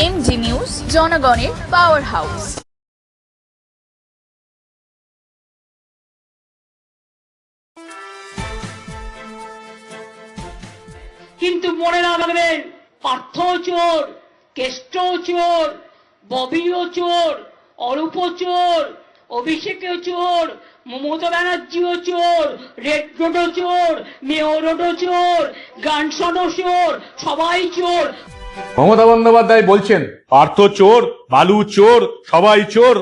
MG news, জনগণের power house কিন্তু মনে রাখবেন পার্থ চোর কেষ্ট চোর, ববিও চোর অরূপ চোর, অভিষেকও চোর, মমতা ব্যানার্জিও চোর, রেড রোডও চোর, মেয়র রোডও চোর গানসনও চোর, সবাই চোর। মমতা বন্দ্যোপাধ্যায় বলছেন, পার্থ চোর, বালু চোর, সবাই চোর।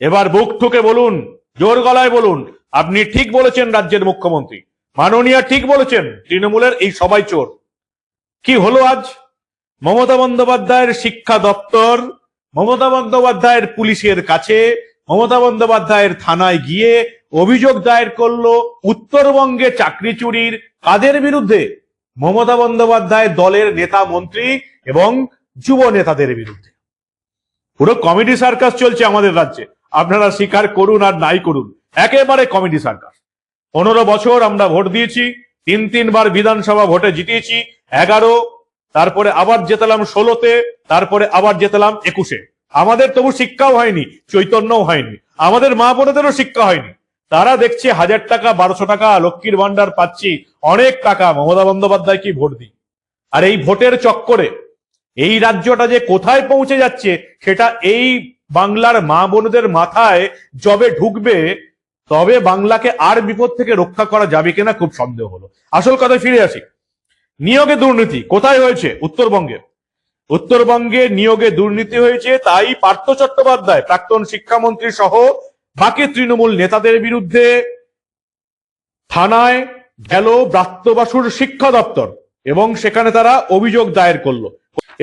এবার বুক ঠুকে বলুন, জোর গলায় বলুন, আপনি ঠিক বলেছেন রাজ্যের মুখ্যমন্ত্রী। মাননীয় ঠিক বলেছেন, তৃণমূলের এই সবাই চোর। কি হলো আজ? মমতা বন্দ্যোপাধ্যায়ের শিক্ষা দপ্তর, মমতা বন্দ্যোপাধ্যায়ের পুলিশের কাছে, মমতা বন্দ্যোপাধ্যায়ের থানায় গিয়ে অভিযোগ দায়ের করল, উত্তরবঙ্গে চাকরি চুরির কাদের বিরুদ্ধে? মমতা বন্দ্যোপাধ্যায় দলের নেতা মন্ত্রী এবং যুব নেতাদের বিরুদ্ধে। পুরো কমেডি সার্কাস চলছে আমাদের রাজ্যে। আপনারা স্বীকার করুন আর নাই করুন। একেবারে কমেডি সার্কাস। পনেরো বছর আমরা ভোট দিয়েছি, তিন তিনবার বিধানসভা ভোটে জিতিয়েছি, এগারো, তারপরে আবার জেতালাম ষোলোতে, তারপরে আবার জেতালাম একুশে। আমাদের তবু শিক্ষাও হয়নি, চৈতন্যও হয়নি। আমাদের মা বোনেদেরও শিক্ষা হয়নি। তারা দেখছে হাজার টাকা, বারোশো টাকা, লক্ষ্মীর ভান্ডার পাচ্ছি, অনেক টাকা। মমতা বন্দ্যোপাধ্যায় কি ভোট দিই? আর এই ভোটের চক্করে এই রাজ্যটা যে কোথায় পৌঁছে যাচ্ছে, সেটা এই বাংলার মা বোনদের মাথায় যবে ঢুকবে, তবে বাংলাকে আর বিপদ থেকে রক্ষা করা যাবে কিনা খুব সন্দেহ হলো। আসল কথায় ফিরে আসি। নিয়োগে দুর্নীতি কোথায় হয়েছে? উত্তরবঙ্গে। উত্তরবঙ্গে নিয়োগে দুর্নীতি হয়েছে, তাই পার্থ চট্টোপাধ্যায়, প্রাক্তন শিক্ষামন্ত্রী সহ বাকি তৃণমূল নেতাদের বিরুদ্ধে থানায় গেল ব্রাত্যবাসুর শিক্ষা দপ্তর এবং সেখানে তারা অভিযোগ দায়ের করল।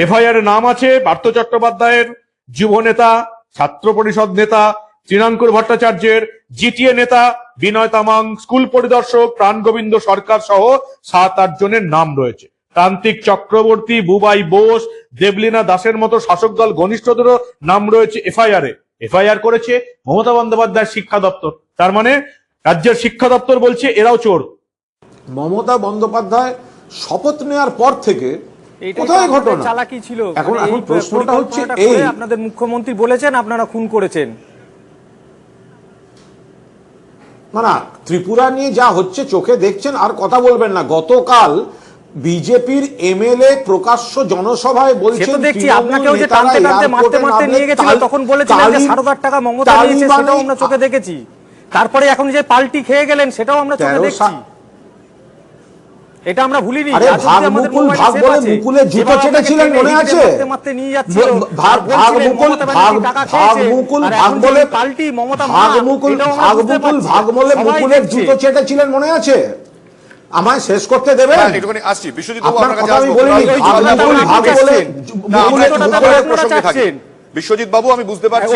এফআইআর নাম আছে পার্থ চট্টোপাধ্যায়ের যুব নেতা, ছাত্র পরিষদ নেতা তৃণাঙ্কুর ভট্টাচার্যের জিটিএ নেতা, বিনয় তামাং, স্কুল পরিদর্শক, প্রাণ গোবিন্দ সরকার সহ সাত, আট জনের নাম রয়েছে। প্রান্তিক চক্রবর্তী, বুবাই বোস, দেবলীনা দাসের মতো শাসক দল ঘনিষ্ঠদেরও নাম রয়েছে এফআইআর এ। এফআইআর করেছে মমতা বন্দ্যোপাধ্যায়ের শিক্ষা দপ্তর। তার মানে রাজ্যের শিক্ষা দপ্তর বলছে এরাও চোর। মমতা বন্দ্যোপাধ্যায় শপথ নেওয়ার পর থেকে এইটাই কোথায় ঘটনা? চালাকি ছিল। এখন মানে এখন প্রশ্নটা হচ্ছে এই। আপনাদের মুখ্যমন্ত্রী বলেছেন আপনারা খুন করেছেন। মানে ত্রিপুরা নিয়ে যা হচ্ছে চোখে দেখছেন আর কথা বলবেন না। গতকাল বিজেপির এমএলএ প্রকাশ্য জনসভায় বলছেন তো দেখছি আপনাকেও যে টানতে টানতে মারতে মারতে নিয়ে গেছিল তখন বলেছিলেন যে তালি- সারদার টাকা মমতা নিয়েছে সেটাও আমরা চোখে দেখেছি। তারপরে এখন যে পাল্টি খেয়ে গেলেন সেটাও আমরা চোখে দেখছি। এটা আমরা ভুলিনি আরে ভাগ মুকুল ভাগ বলে আছে। মুকুলের জুতো যেভাবে চেটেছিলেন মনে আছে? মারতে নিয়ে যাচ্ছিল ভাগ ভাগ মুকুল মমতা ভাগ ভাগ মুকুল ভাগ বলে পাল্টি মমতা ভাগ মুকুল ভাগ মুকুল ভাগ বলে মুকুলের। জুতো চেটেছিলেন মনে আছে? আমায় শেষ করতে দেবেন? হ্যাঁ, আসছি। বিশ্বজিৎ বাবু আমি। বিশ্বজিৎ বাবু বুঝতে পারছি।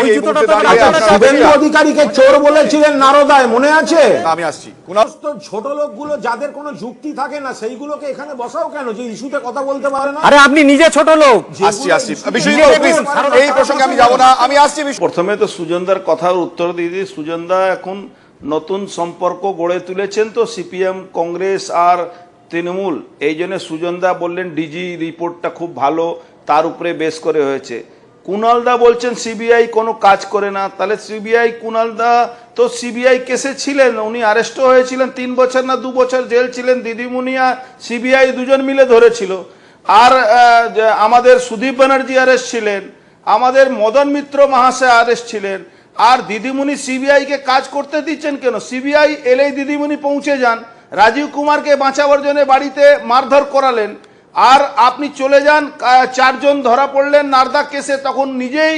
অধিকারীকে চোর বলেছিলেন নারদায় মনে আছে? আমি আসছি। ছোট লোকগুলো যাদের কোনো যুক্তি থাকে না সেইগুলোকে এখানে বসাও কেন? যে ইস্যুতে কথা বলতে পারে না। আরে আপনি নিজে ছোট লোক। আসছি আসছি। এই প্রসঙ্গে আমি যাব না। আমি আসছি প্রথমে তো সুজনদার কথার উত্তর দিয়ে দিই। সুজনদা এখন নতুন সম্পর্ক গড়ে তুলেছেন তো সিপিএম, কংগ্রেস আর তৃণমূল। এই জন্য সুজনদা বললেন ডিজি রিপোর্টটা খুব ভালো, তার উপরে বেশ করে হয়েছে। কুণালদা বলছেন সিবিআই কোনো কাজ করে না। তাহলে সিবিআই কুণালদা তো সিবিআই কেসে ছিলেন, উনি অ্যারেস্টও হয়েছিলেন, তিন বছর না দু বছর জেল ছিলেন দিদিমুনি আর সিবিআই দুজন মিলে ধরেছিল। আর আমাদের সুদীপ ব্যানার্জি আরেস্ট ছিলেন, আমাদের মদন মিত্র মহাশয় আরেস্ট ছিলেন আর দিদিমণি সিবিআইকে কাজ করতে দিচ্ছেন কেন? সিবিআই এলেই দিদিমণি পৌঁছে যান। রাজীব কুমারকে বাঁচাবার জন্য বাড়িতে মারধর করালেন। আর আপনি চলে যান চারজন ধরা পড়লেন, নারদা কেসে। তখন নিজেই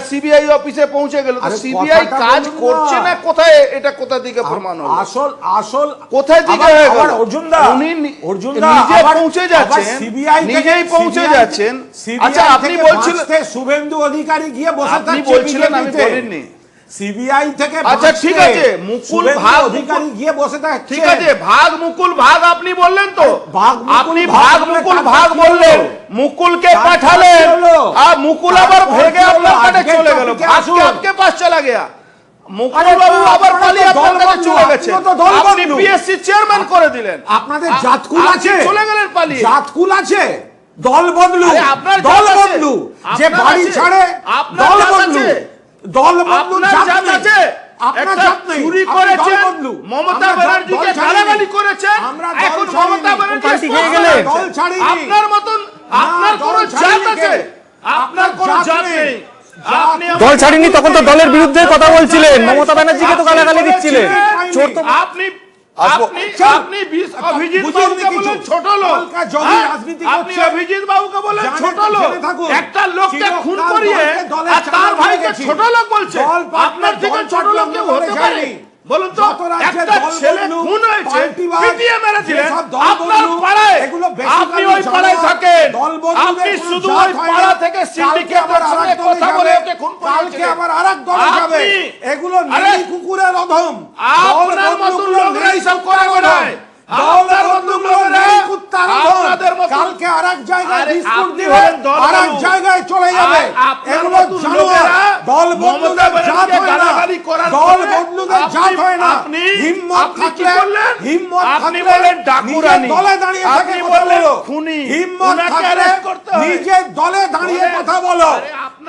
সিবিআই অফিসে পৌঁছে গেল তো সিবিআই কাজ করছে না। কোথায় এটা কোথা থেকে প্রমাণ হলো আসল আসল কোথায় আবার- হয়ে গেল? আবার অর্জুনদা উনি অর্জুন দা নিজে পৌঁছে যাচ্ছেন, সিবিআই নিজেই পৌঁছে যাচ্ছেন। আচ্ছা, আপনি বলছিলেন- শুভেন্দু অধিকারী গিয়ে বসে আপনি বলছিলেন, আমি বলিনি। সিবিআই থেকে আচ্ছা, ঠিক আছে, মুকুল ভাগ অধিকারী গিয়ে বসে থাকছে। ঠিক আছে ভাগ মুকুল ভাগ আপনি বললেন তো। ভাগ আপনি ভাগ মুকুল ভাগ বললেন। মুকুলকে পাঠালেন। আর মুকুল আবার ভেগে আপনার কাছে চলে গেল। আপকে চলা গেয়া। আবার পালিয়ে আপনার কাছে। আপনি পিএসসি চেয়ারম্যান করে দিলেন। আপনাদের জাতকুল আছে? চলে গেলেন পালিয়ে। জাতকুল আছে? দল বদলু আপনার দল। বদলু যে বাড়ি ছাড়ে দল বদলু। দল। আছে। চুরি দল মমতা ব্যানার্জিকে ছাড়িনি। গালাগালি করেছেন, এখন মমতা ব্যানার্জি পাল্টি খেয়ে স্পষ্ট গেলেন। করেছেন। দল ছাড়িনি। আপনার মতন আপনার দল জাত আছে আপনার কোনো জাত জাত নেই। নেই জাত আপনি নেই। দল ছাড়িনি তখন তো দলের বিরুদ্ধে কথা বলছিলেন মমতা ব্যানার্জিকে তো গালাগালি দিচ্ছিলেন আপনি আপনি আপনি বিশ- অভিজিৎ বাবুকে বলেন ছোট লোক হ্যাঁ? আপনি অভিজিৎ বাবুকে বলেন ছোট থাকুন। একটা লোককে খুন করিয়ে আর তার ভাইকে ছোট লোক বলছে। আপনার থেকে ছোট লোক কেউ বলে হতে পারে। বলুন তো একটা ছেলে খুন হয়েছে পিটিয়ে মেরেছিলেন আপনার পাড়ায় আপনি ওই পাড়ায়। থাকেন। আপনি শুধু ওই পাড়া থেকে কালকে সিন্ডিকেটের সঙ্গে কথা বলে ওকে খুন কালকে করিয়েছিলেন। আবার আরেক দলে যাবে। এগুলো নীল কুকুরের অধম আপনার মতন লোকরা এইসব করে বেড়ায়। আপনার মতন লোকেরা আপনাদের মতন- কালকে আর এক জায়গায় আরে, বিস্কুট আপনি দিবে হলেন দল আর এক বদলু। জায়গায় চলে যাবে আর আপনার এগুলো মতন জানোয়ার লোকেরা দল মমতা বদলুদের জাত ব্যানার্জিকে হয় না গালাগালি করার দল বদলুদের জাত হয় না। হিম্মত থাকলে হিম্মত আপনি থাকলে ডাকুরানি। দলে দাঁড়িয়ে থাকে কথা বললেন বলো। খুনি। হিম্মত থাকলে দলে দাঁড়িয়ে কথা বলো।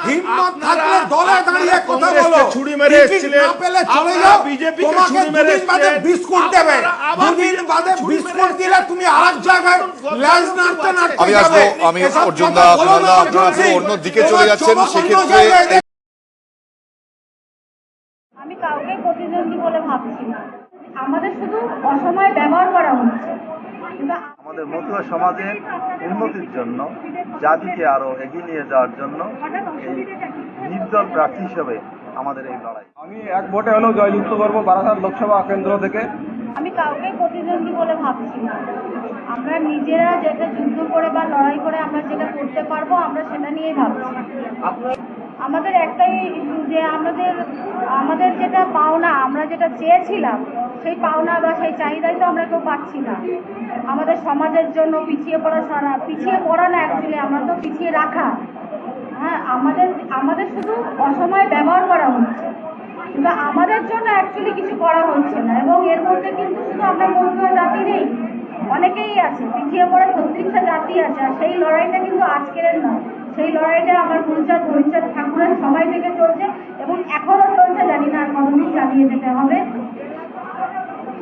হিম্মত থাকলে দলে দাঁড়িয়ে কথা বলো। ছুরি মেরে এসেছিলেন। না পেলে চলে যাও। কে তোমাকে দুদিন বাদে বিস্কুট দেবে। দুদিন বাদে বিস্কুট দিলে তুমি আরেক জায়গায় ল্যাজ নাড়তে নাড়তে আমি আসব আমি অর্জুন দা আপনারা আপনারা। অন্য দিকে চলে যাচ্ছেন। সেক্ষেত্রে প্রতিদ্বন্দ্বী বলে ভাবছি না। আমাদের শুধু অসময়ে ব্যবহার করা হচ্ছে। আমাদের মতুয়া সমাজের উন্নতির জন্য জাতিকে আরও এগিয়ে নিয়ে যাওয়ার জন্য এই নির্দল প্রার্থী হিসেবে আমাদের এই লড়াই। আমি এক ভোটে হলেও জয়যুক্ত করব বারাসাত লোকসভা কেন্দ্র থেকে। আমি কাউকে প্রতিদ্বন্দ্বী বলে ভাবছি না। আমরা নিজেরা যেটা যুদ্ধ করে বা লড়াই করে আমরা যেটা করতে পারব আমরা সেটা নিয়েই ভাবছি। আমাদের একটাই যে আমাদের আমাদের যেটা পাওনা, আমরা যেটা চেয়েছিলাম, সেই পাওনা বা সেই চাহিদাই তো আমরা কেউ পাচ্ছি না। আমাদের সমাজের জন্য পিছিয়ে পড়া সারা, পিছিয়ে পড়া না অ্যাকচুয়ালি আমরা তো পিছিয়ে রাখা। হ্যাঁ আমাদের আমাদের শুধু অসময়ে ব্যবহার করা হচ্ছে। কিন্তু আমাদের জন্য অ্যাকচুয়ালি কিছু করা হচ্ছে না। এবং এর মধ্যে কিন্তু শুধু আমরা মধ্যুয়া জাতি নেই, অনেকেই আছে, পিছিয়ে পড়া ছত্রিশটা জাতি আছে, আর সেই লড়াইটা কিন্তু আজকের নয়। সেই লড়াইটা আমার গুলচাঁদ হরিচাঁদ ঠাকুরের সময় থেকে চলছে এবং এখনও চলছে, জানি না আর চালিয়ে যেতে হবে।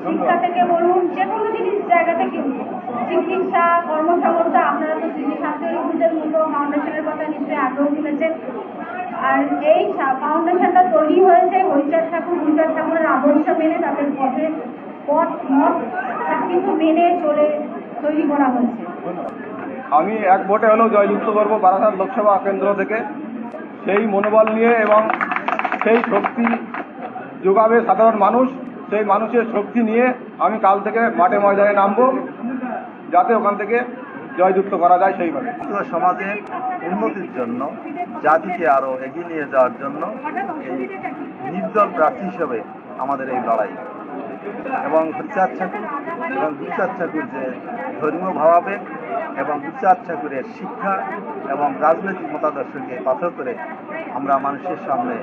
শিক্ষা থেকে বলুন, যে কোনো জিনিস জায়গা থেকে চিকিৎসা কর্মসংস্থা আপনারা তো শ্রী শান্তির মতো ফাউন্ডেশনের কথা নিশ্চয়ই আগ্রহ শুনেছেন আর এই ফাউন্ডেশনটা তৈরি হয়েছে হরিচাঁদ ঠাকুর, হরিচাঁদ ঠাকুরের আদর্শ মেনে তাদের পথে পথ, মত সব কিছু মেনে চলে তৈরি করা হয়েছে। আমি এক ভোটে হলেও জয়যুক্ত করব বারাসাত লোকসভা কেন্দ্র থেকে। সেই মনোবল নিয়ে এবং সেই শক্তি যোগাবে সাধারণ মানুষ, সেই মানুষের শক্তি নিয়ে আমি কাল থেকে মাঠে ময়দানে নামবো, যাতে ওখান থেকে জয়যুক্ত করা যায় সেইভাবে। সমাজের উন্নতির জন্য, জাতিকে আরও এগিয়ে নিয়ে যাওয়ার জন্য এই নির্দল প্রার্থী হিসেবে আমাদের এই লড়াই। এবং বিচার ঠাকুর এবং বিচার ঠাকুর যে ধর্মীয় ভাবাবেগ এবং বিচার ঠাকুরের শিক্ষা এবং রাজনৈতিক মতাদর্শকে পাথর করে আমরা মানুষের সামনে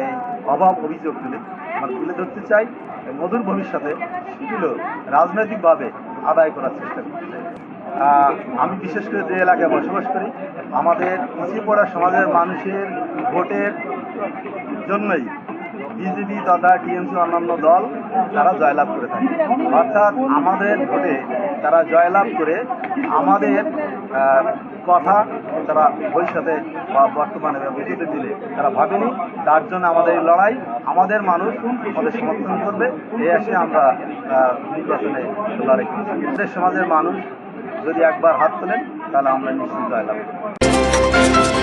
এই অভাব অভিযোগ তুলে আমরা তুলে ধরতে চাই মধুর ভবিষ্যতে সেগুলো রাজনৈতিকভাবে আদায় করার চেষ্টা করতে চাই। আমি বিশেষ করে যে এলাকায় বসবাস করি, আমাদের পিছিয়ে পড়া সমাজের মানুষের ভোটের জন্যই বিজেপি তথা টিএমসি অন্যান্য দল তারা জয়লাভ করে থাকে। অর্থাৎ আমাদের ভোটে তারা জয়লাভ করে আমাদের কথা তারা ভবিষ্যতে বা বর্তমানে বা বিজেপি দিলে তারা ভাবেনি। তার জন্য আমাদের এই লড়াই, আমাদের মানুষ আমাদের সমর্থন করবে। এই আসে আমরা নির্বাচনে লড়াই করছি সমাজের মানুষ যদি একবার হাত তোলেন, তাহলে আমরা নিশ্চিত জয়লাভ করব।